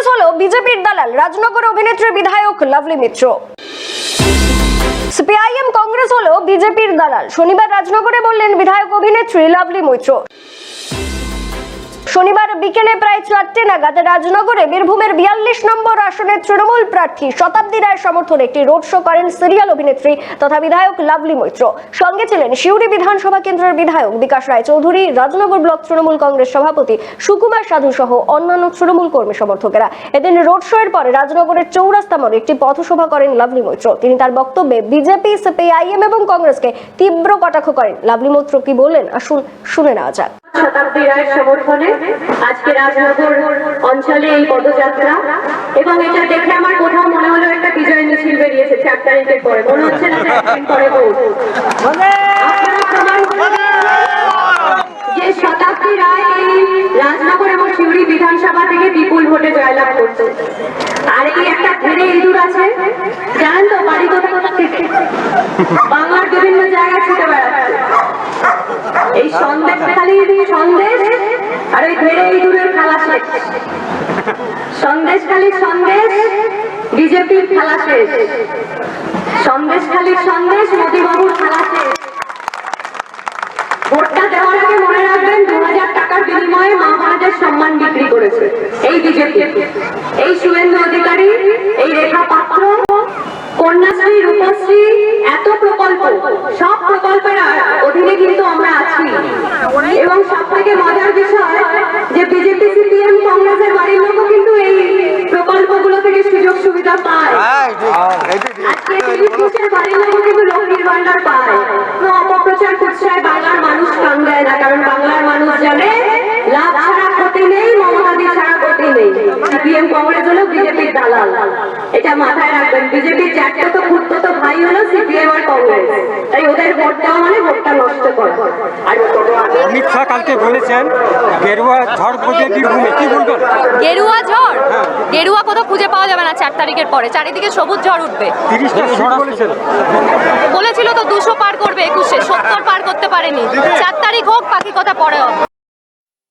কংগ্রেস হলো বিজেপির দালাল, রাজনগর অভিনেত্রী বিধায়ক লাভলি মিত্র। সিপিআইএম কংগ্রেস হলো বিজেপির দালাল, শনিবার রাজনগরে বললেন বিধায়ক অভিনেত্রী লাভলি মৈত্র। শনিবার বিকেলে প্রায় চারটে নাগাদ রাজনগরে বীরভূমের বিয়াল্লিশ নম্বর আসনের তৃণমূল প্রার্থী শতাব্দী রায়ের সমর্থনে একটি রোড শো করেন সিরিয়াল অভিনেত্রী তথা বিধায়ক লাভলি মৈত্র। সঙ্গে ছিলেন শিউরি বিধানসভা কেন্দ্রের বিধায়ক বিকাশ রায় চৌধুরী, রাজনগর ব্লক তৃণমূল কংগ্রেস সভাপতি সুকুমার সাধু সহ অন্যান্য তৃণমূল কর্মী সমর্থকেরা। এদিন রোড শো এর পরে রাজনগরের চৌরাস্তা মোড়ে একটি পথসভা করেন লাভলি মৈত্র। তিনি তার বক্তব্যে বিজেপি সিপিআইএম এবং কংগ্রেসকে তীব্র কটাক্ষ করেন। লাভলি মৈত্র কি বললেন? আসুন শুনে নেওয়া যাক। শতাব্দী রায়ের সমর্থনে আজকে রাজনগর অঞ্চলে এই পদযাত্রা। এবং এটা দেখে আমার কোথাও মনে হলো একটা বিজয় মিছিল বেরিয়েছে চার তারিখের পরে। মনে হচ্ছে যে শতাব্দী রায় রাজনগর এবং বিধানসভা থেকে বিপুল ভোটে জয়লাভ করছে। আর এই একটা ঘেরে ইঁদুর আছে, জানেন তো, বাড়ি কোথায় বাংলার বিভিন্ন জায়গায় ছুটে বেড়াচ্ছে এই সন্দেশ খালি সন্দেশ আর ওই ঘেরে ইঁদুরের খেলা শেষ। সন্দেশ খালি সন্দেশ, বিজেপির খেলা শেষ। সন্দেশ খালি সন্দেশ, মোদীবাবুর খেলা শেষ। ভোটটা দেওয়ার আগে মনে রাখবেন দু হাজার টাকার বিনিময়ে মা বোনদের সম্মান বিক্রি করেছে, এই বিজেপি। এই শুভেন্দু অধিকারী, এই রেখা পাত্র, কন্যাশ্রী, রূপশ্রী, এত প্রকল্প, সব প্রকল্পের অধীনে কিন্তু আমরা আছি এবং সব থেকে মজার বিষয় যে বিজেপি সিপিএম কংগ্রেসের বাড়ির লোকও কিন্তু এই প্রকল্পগুলো থেকে সুযোগ সুবিধা পায় এটা মাথায় রাখবেন, বিজেপির চারটে তো খুঁড়তো ভাই হলো সিপিএম আর কংগ্রেস। তাই ওদের ভোট মানে ভোটটা নষ্ট অমিত শাহ কালকে বলেছেন গেরুয়া ঝড় বীরভূমে কি বলবেন? গেরুয়া ঝড়? গেরুয়া কোথাও খুঁজে পাওয়া যাবে না চার তারিখের পরে। চারিদিকে সবুজ ঝড় উঠবে। বলেছিল। তো দুশো পার করবে একুশে। সত্তর পার করতে পারেনি। চার তারিখ হোক পাখি কথা পরে হবে।